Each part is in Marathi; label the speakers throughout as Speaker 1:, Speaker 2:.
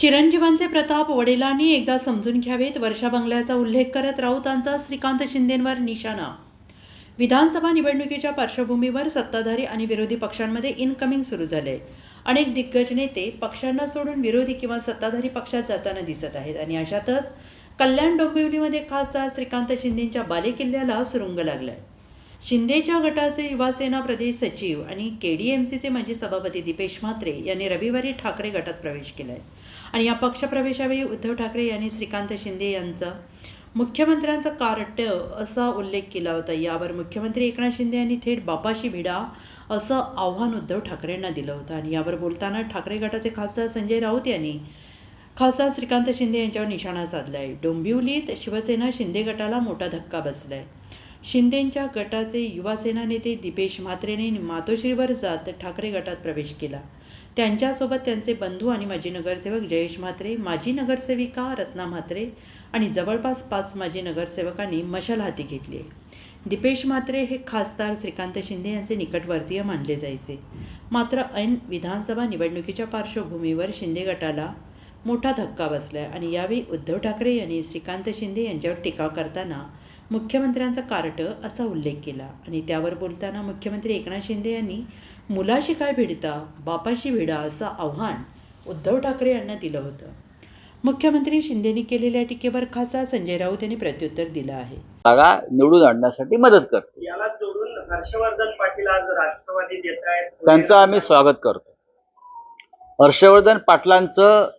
Speaker 1: चिरंजीवांचे प्रताप वडिलांनी एकदा समजून घ्यावेत वर्षा बंगल्याचा उल्लेख करत राऊतांचा श्रीकांत शिंदेंवर निशाणा. विधानसभा निवडणुकीच्या पार्श्वभूमीवर सत्ताधारी आणि विरोधी पक्षांमध्ये इनकमिंग सुरू झाले. अनेक दिग्गज नेते पक्षांना सोडून विरोधी किंवा सत्ताधारी पक्षात जाताना दिसत आहेत आणि अशातच कल्याण डोंबिवलीमध्ये खासदार श्रीकांत शिंदेंच्या बालेकिल्ल्याला सुरुंग लागलाय. शिंदेच्या गटाचे युवासेना प्रदेश सचिव आणि के डी एम सीचे माजी सभापती दीपेश म्हात्रे यांनी रविवारी ठाकरे गटात प्रवेश केला आहे आणि या पक्षप्रवेशावेळी उद्धव ठाकरे यांनी श्रीकांत शिंदे यांचा मुख्यमंत्र्यांचं कार्ट असा उल्लेख केला होता. यावर मुख्यमंत्री एकनाथ शिंदे यांनी थेट बापाशी भिडा असं आव्हान उद्धव ठाकरेंना दिलं होतं. आणि यावर बोलताना ठाकरे गटाचे खासदार संजय राऊत यांनी खासदार श्रीकांत शिंदे यांच्यावर निशाणा साधला आहे डोंबिवलीत शिवसेना शिंदे गटाला मोठा धक्का बसला आहे शिंदेंच्या गटाचे युवासेना नेते दीपेश म्हात्रेने मातोश्रीवर जात ठाकरे गटात प्रवेश केला. त्यांच्यासोबत त्यांचे बंधू आणि माजी नगरसेवक जयेश म्हात्रे माजी नगरसेविका रत्ना म्हात्रे आणि जवळपास पाच माजी नगरसेवकांनी मशाल हाती घेतली आहे. दीपेश म्हात्रे हे खासदार श्रीकांत शिंदे यांचे निकटवर्तीय मानले जायचे. मात्र ऐन विधानसभा निवडणुकीच्या पार्श्वभूमीवर शिंदे गटाला मोठा धक्का बसलाय आणि यावेळी उद्धव ठाकरे यांनी श्रीकांत शिंदे यांच्यावर टीका करताना मुख्यमंत्र्यांचा कार्ट असा उल्लेख केला आणि त्यावर बोलताना मुख्यमंत्री एकनाथ शिंदे यांनी मुलाशी काय भिडता? बापाशी भिडा असं आव्हान उद्धव ठाकरे यांना दिलं होतं. मुख्यमंत्री शिंदेनी केलेल्या टीकेवर खासदार संजय राऊत यांनी प्रत्युत्तर दिलं आहे.
Speaker 2: जागा निवडून आणण्यासाठी मदत करते.
Speaker 3: याला जोडून हर्षवर्धन पाटील आज राष्ट्रवादी देत आहेत.
Speaker 2: त्यांचं आम्ही स्वागत करतो. हर्षवर्धन पाटलांचं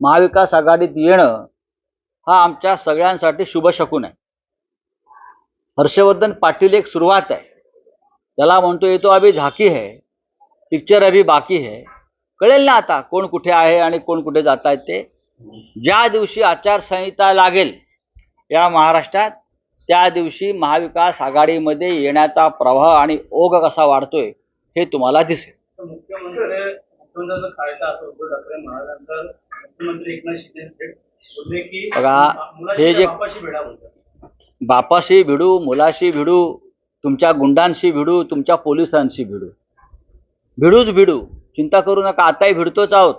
Speaker 2: महाविकास आघाडीत येणं हा आमच्या सगळ्यांसाठी शुभ शकून आहे. हर्षवर्धन पाटील एक सुरुवात आहे. त्याला म्हणतो येतो अभि झाकी है. पिक्चर अभि बाकी है। कळेल ना आता कोण कुठे आहे आणि कोण कुठे जात आहेत ते? ज्या दिवशी आचारसंहिता लागेल या महाराष्ट्रात त्या दिवशी महाविकास आघाडीमध्ये येण्याचा प्रवाह आणि ओघ कसा वाढतोय हे तुम्हाला दिसेल. बघा, हे जे-
Speaker 3: बापाशी भिडू
Speaker 2: मुलाशी भिडू तुमच्या गुंडांशी भिडू तुमच्या पोलिसांशी भिडू. भिडूच भिडू. चिंता करू नका आताही भिडतोच आहोत.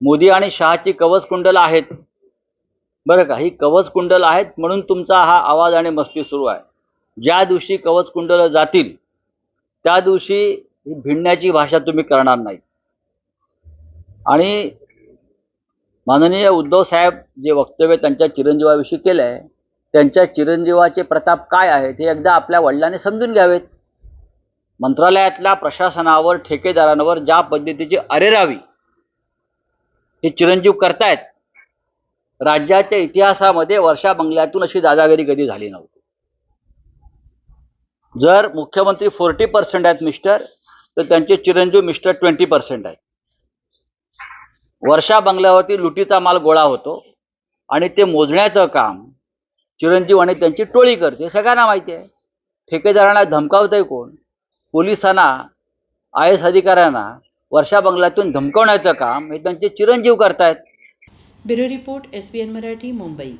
Speaker 2: मोदी आणि शहाची कवच कुंडल आहेत. बरं का ही कवच कुंडल आहेत म्हणून तुमचा हा आवाज आणि मस्ती सुरू आहे. ज्या दिवशी कवच कुंडल जातील त्या दिवशी ही भिडण्याची भाषा तुम्ही करणार नाही. आणि माननीय उद्धव साहेब जे वक्तव्य त्यांच्या चिरंजीवाविषयी केलं आहे त्यांच्या चिरंजीवाचे प्रताप काय आहेत हे एकदा आपल्या वडिलांनी समजून घ्यावेत. मंत्रालयातल्या प्रशासनावर ठेकेदारांवर ज्या पद्धतीची अरेरावी हे चिरंजीव करतायत राज्याच्या इतिहासामध्ये वर्षा बंगल्यातून अशी दादागिरी कधी झाली नव्हती. जर मुख्यमंत्री फोर्टी पर्सेंट आहेत मिस्टर तर त्यांचे चिरंजीव मिस्टर ट्वेंटी पर्सेंट आहेत. वर्षा बंगल्यावरती लुटीचा माल गोळा होतो आणि ते मोजण्याचं काम चिरंजीव आणि त्यांची टोळी करते. सगळ्यांना माहिती आहे. ठेकेदारांना धमकावतंय कोण? पोलिसांना आय एस अधिकाऱ्यांना वर्षा बंगल्यातून धमकवण्याचं काम हे त्यांचे चिरंजीव करतायत.
Speaker 1: Bureau report S B N Marathi Mumbai.